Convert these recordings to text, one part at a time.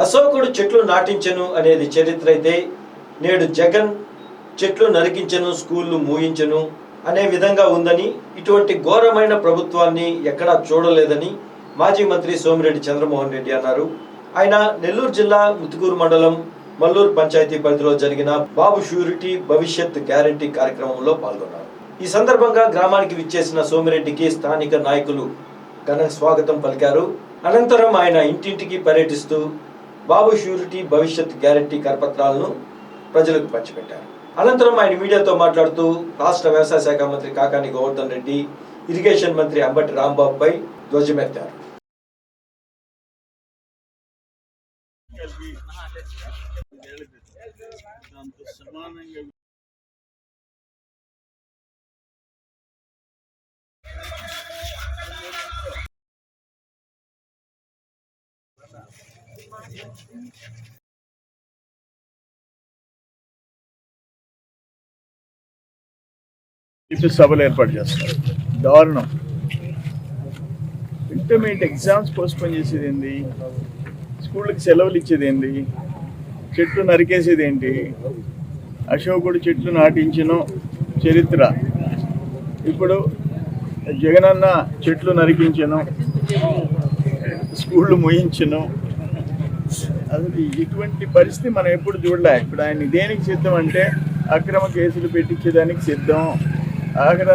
అశోకుడు చెట్లు నాటించను అనేది చరిత్ర అయితే నేడు జగన్ చెట్లు నరికించను స్కూళ్ళు మూయించను అనే విధంగా ఉందని ఇటువంటి ఘోరమైన ప్రభుత్వాన్ని ఎక్కడా చూడలేదని మాజీ మంత్రి సోమిరెడ్డి చంద్రమోహన్ రెడ్డి అన్నారు. ఆయన నెల్లూరు జిల్లా ముతుకూరు మండలం మల్లూరు పంచాయతీ పరిధిలో జరిగిన బాబు షూరిటీ భవిష్యత్ గ్యారంటీ కార్యక్రమంలో పాల్గొన్నారు. ఈ సందర్భంగా గ్రామానికి విచ్చేసిన సోమిరెడ్డికి స్థానిక నాయకులు ఘన స్వాగతం పలికారు. అనంతరం ఆయన ఇంటింటికి పర్యటిస్తూ బాబు షూరిటీ భవిష్యత్ గ్యారంటీ కరపత్రాలను ప్రజలకు పంచిపెట్టారు. అనంతరం ఆయన మీడియాతో మాట్లాడుతూ రాష్ట్ర వ్యవసాయ శాఖ మంత్రి కాకాని గోవర్ధన్ రెడ్డి ఇరిగేషన్ మంత్రి అంబటి రాంబాబుపై ధ్వజమెత్తారు. దాంతో సమానంగా సభలు ఏర్పాటు చేస్తారు. దారుణం. ఇంటర్మీడియట్ ఎగ్జామ్స్ పోస్ట్పోన్ చేసేది ఏంది? స్కూళ్ళకి సెలవులు ఇచ్చేది ఏంది? చెట్లు నరికేసేది ఏంటి? అశోకుడు చెట్లు నాటించిన చరిత్ర. ఇప్పుడు జగనన్న చెట్లు నరికించను స్కూళ్ళు ముయించను అసలు ఇటువంటి పరిస్థితి మనం ఎప్పుడు చూడలే. ఇప్పుడు ఆయన దేనికి సిద్ధం అంటే అక్రమ కేసులు పెట్టించేదానికి సిద్ధం. అక్కడ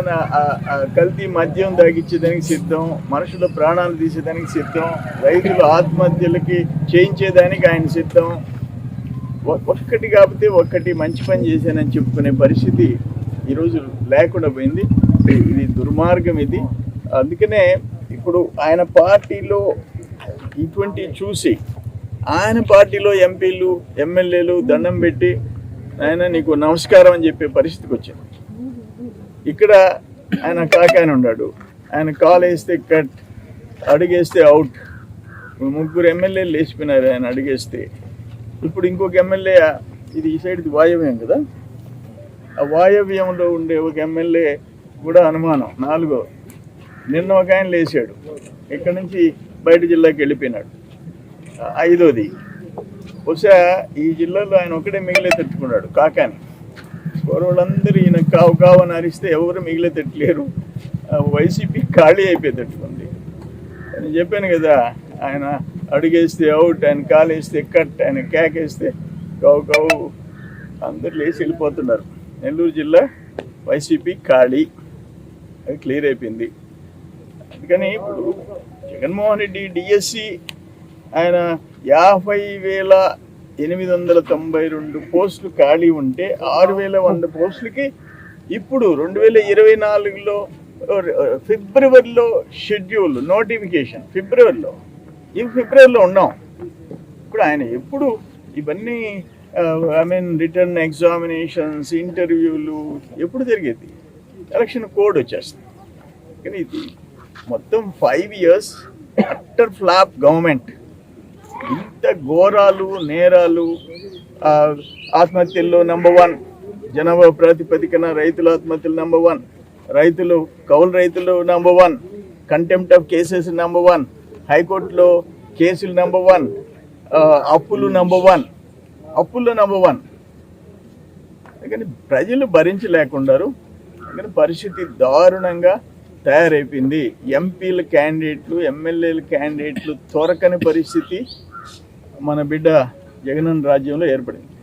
కల్తీ మద్యం తాగించేదానికి సిద్ధం. మనుషుల ప్రాణాలు తీసేదానికి సిద్ధం. రైతుల ఆత్మహత్యలకి చేయించేదానికి ఆయన సిద్ధం. ఒక్కటి కాకపోతే ఒక్కటి మంచి పని చేశానని చెప్పుకునే పరిస్థితి ఈరోజు లేకుండా పోయింది. ఇది దుర్మార్గం ఇది. అందుకనే ఇప్పుడు ఆయన పార్టీలో ఇటువంటి చూసి ఆయన పార్టీలో ఎంపీలు ఎమ్మెల్యేలు దండం పెట్టి ఆయన నీకు నమస్కారం అని చెప్పే పరిస్థితికి వచ్చింది ఇక్కడ ఆయన కాకాయన ఉన్నాడు. ఆయన కాల్ వేస్తే కట్ అడిగేస్తే అవుట్. ముగ్గురు ఎమ్మెల్యేలు లేచిపోయినారు ఆయన అడిగేస్తే. ఇప్పుడు ఇంకొక ఎమ్మెల్యే ఇది ఈ సైడ్ వాయవ్యం కదా? ఆ వాయవ్యంలో ఉండే ఒక ఎమ్మెల్యే కూడా అనుమానం. నాలుగో నిన్న ఒక ఆయన లేచాడు. ఇక్కడ నుంచి? బయట జిల్లాకి వెళ్ళిపోయినాడు. ఐదోది. బహుశా ఈ జిల్లాలో ఆయన ఒకటే మిగిలే తట్టుకున్నాడు కాకాని. వాళ్ళందరూ ఈయన కావు కావు అని అరిస్తే ఎవరు మిగిలే తట్టలేరు. వైసీపీ ఖాళీ అయిపోయి తట్టుకుంది. నేను చెప్పాను కదా ఆయన అడుగేస్తే అవుట్ ఆయన కాలేస్తే కట్ ఆయన కేకేస్తే కావు కావు. అందరు లేచి వెళ్ళిపోతున్నారు. నెల్లూరు జిల్లా వైసీపీ ఖాళీ. అది క్లియర్ అయిపోయింది. అందుకని ఇప్పుడు జగన్మోహన్ రెడ్డి డిఎస్సి ఆయన యాభై వేల ఎనిమిది వందల తొంభై రెండు పోస్టులు ఖాళీ ఉంటే ఆరు వేల వంద పోస్టులకి ఇప్పుడు రెండు వేల ఇరవై నాలుగులో ఫిబ్రవరిలో షెడ్యూల్ నోటిఫికేషన్ ఫిబ్రవరిలో. ఇవి ఫిబ్రవరిలో ఉన్నాం. ఇప్పుడు ఆయన ఎప్పుడు ఇవన్నీ ఐ మీన్ రిటర్న్ ఎగ్జామినేషన్స్ ఇంటర్వ్యూలు ఎప్పుడు జరిగేది? ఎలక్షన్ కోడ్ వచ్చేస్తుంది. కానీ ఇది మొత్తం five years utter flop government. ఇంత ఘోరాలు నేరాలు ఆత్మహత్యల్లో నెంబర్ వన్ జనాభా ప్రాతిపదికన రైతుల ఆత్మహత్యలు నెంబర్ వన్ రైతులు కౌలు రైతులు number one contempt of cases number one హైకోర్టులో కేసులు నెంబర్ వన్ అప్పులు నెంబర్ వన్ అప్పుల్లో నెంబర్ వన్ కానీ ప్రజలు భరించలేకున్నారు కానీ పరిస్థితి దారుణంగా తయారైపోయింది. ఎంపీల క్యాండిడేట్లు ఎమ్మెల్యేల క్యాండిడేట్లు త్వరకని పరిస్థితి. మన బిడ్డ జగనన్న రాజ్యంలో ఏర్పడింది.